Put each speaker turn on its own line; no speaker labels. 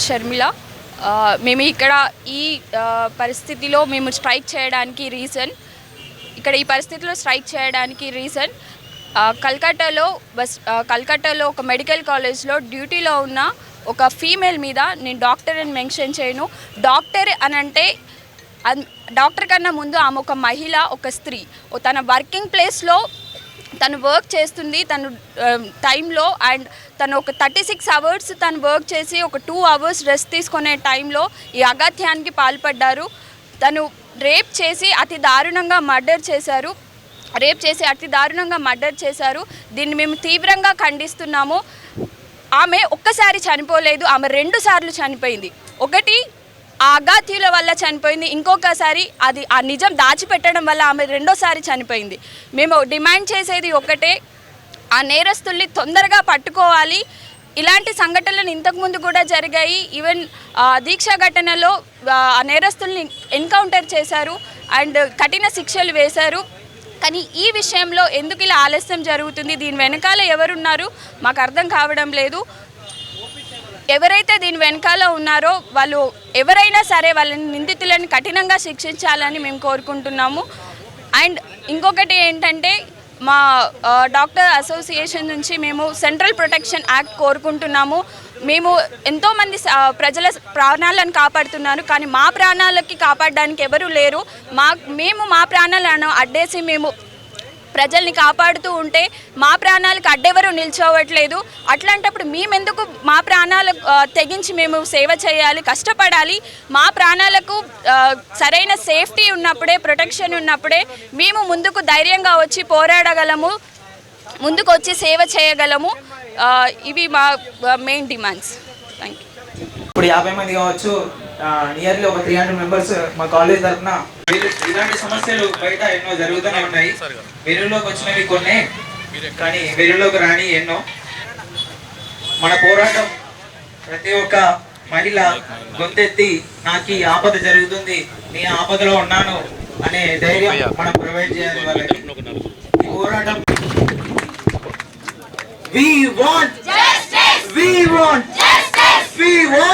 షర్మిల. మేము ఇక్కడ ఈ పరిస్థితిలో మేము స్ట్రైక్ చేయడానికి రీజన్ ఇక్కడ ఈ పరిస్థితిలో స్ట్రైక్ చేయడానికి రీజన్ కల్కట్టాలో బస్ కల్కట్టాలో ఒక మెడికల్ కాలేజ్లో డ్యూటీలో ఉన్న ఒక ఫీమేల్ మీద నేను డాక్టర్ అని మెన్షన్ చేయను. డాక్టర్ అని అంటే అన్- డాక్టర్ కన్నా ముందు ఆమె ఒక మహిళ ఒక స్త్రీ. ఓ తన వర్కింగ్ ప్లేస్లో తను వర్క్ చేస్తుంది తను టైంలో అండ్ తను ఒక థర్టీ సిక్స్ అవర్స్ తను వర్క్ చేసి ఒక టూ అవర్స్ రెస్ట్ తీసుకునే టైంలో ఈ అగత్యానికి పాల్పడ్డారు. తను రేప్ చేసి అతి దారుణంగా మర్డర్ చేశారు. రేప్ చేసి అతి దారుణంగా మర్డర్ చేశారు. దీన్ని మేము తీవ్రంగా ఖండిస్తున్నాము. ఆమె ఒక్కసారి చనిపోలేదు ఆమె రెండు సార్లు చనిపోయింది. ఒకటి ఆ వల్ల చనిపోయింది. ఇంకొకసారి అది ఆ నిజం దాచిపెట్టడం వల్ల ఆమె రెండోసారి చనిపోయింది. మేము డిమాండ్ చేసేది ఒకటే ఆ నేరస్తుల్ని తొందరగా పట్టుకోవాలి. ఇలాంటి సంఘటనలు ఇంతకుముందు కూడా జరిగాయి. ఈవెన్ దీక్ష ఘటనలో ఆ నేరస్తుల్ని ఎన్కౌంటర్ చేశారు అండ్ కఠిన శిక్షలు వేశారు. కానీ ఈ విషయంలో ఎందుకు ఇలా ఆలస్యం జరుగుతుంది? దీని వెనకాల ఎవరున్నారు? మాకు అర్థం కావడం లేదు. ఎవరైతే దీని వెనకాల ఉన్నారో వాళ్ళు ఎవరైనా సరే వాళ్ళని నిందితులను కఠినంగా శిక్షించాలని మేము కోరుకుంటున్నాము. అండ్ ఇంకొకటి ఏంటంటే మా డాక్టర్ అసోసియేషన్ నుంచి మేము సెంట్రల్ ప్రొటెక్షన్ యాక్ట్ కోరుకుంటున్నాము. మేము ఎంతోమంది ప్రజల ప్రాణాలను కాపాడుతున్నారు. కానీ మా ప్రాణాలకి కాపాడడానికి ఎవరు లేరు. మా మేము మా ప్రాణాలను అడ్డేసి మేము ప్రజల్ని కాపాడుతూ ఉంటే మా ప్రాణాలకు అడ్డెవరు నిల్చోవట్లేదు. అట్లాంటప్పుడు మేమెందుకు మా ప్రాణాలు తెగించి మేము సేవ చేయాలి కష్టపడాలి? మా ప్రాణాలకు సరైన సేఫ్టీ ఉన్నప్పుడే ప్రొటెక్షన్ ఉన్నప్పుడే మేము ముందుకు ధైర్యంగా వచ్చి పోరాడగలము ముందుకు వచ్చి సేవ చేయగలము. ఇవి మా మెయిన్ డిమాండ్స్ థ్యాంక్ యూ
ఇప్పుడు యాభై మంది కావచ్చు నియర్లీ ఒక త్రీ హండ్రెడ్ మెంబర్స్ మా కాలేజ్ తరఫున ఇలాంటి సమస్యలు బయట ఎన్నో జరుగుతూనే ఉన్నాయి వెలుగులోకి వచ్చినవి కొన్ని కానీ వెలుగులోకి రాని ఎన్నో మన పోరాటం ప్రతి ఒక్క మహిళ గొంతెత్తి నాకు ఈ ఆపద జరుగుతుంది నీ ఆపదలో ఉన్నాను అనే ధైర్యం మనం ప్రొవైడ్ చేయాలి వాళ్ళకి పోరాటం We want justice. We want justice. We want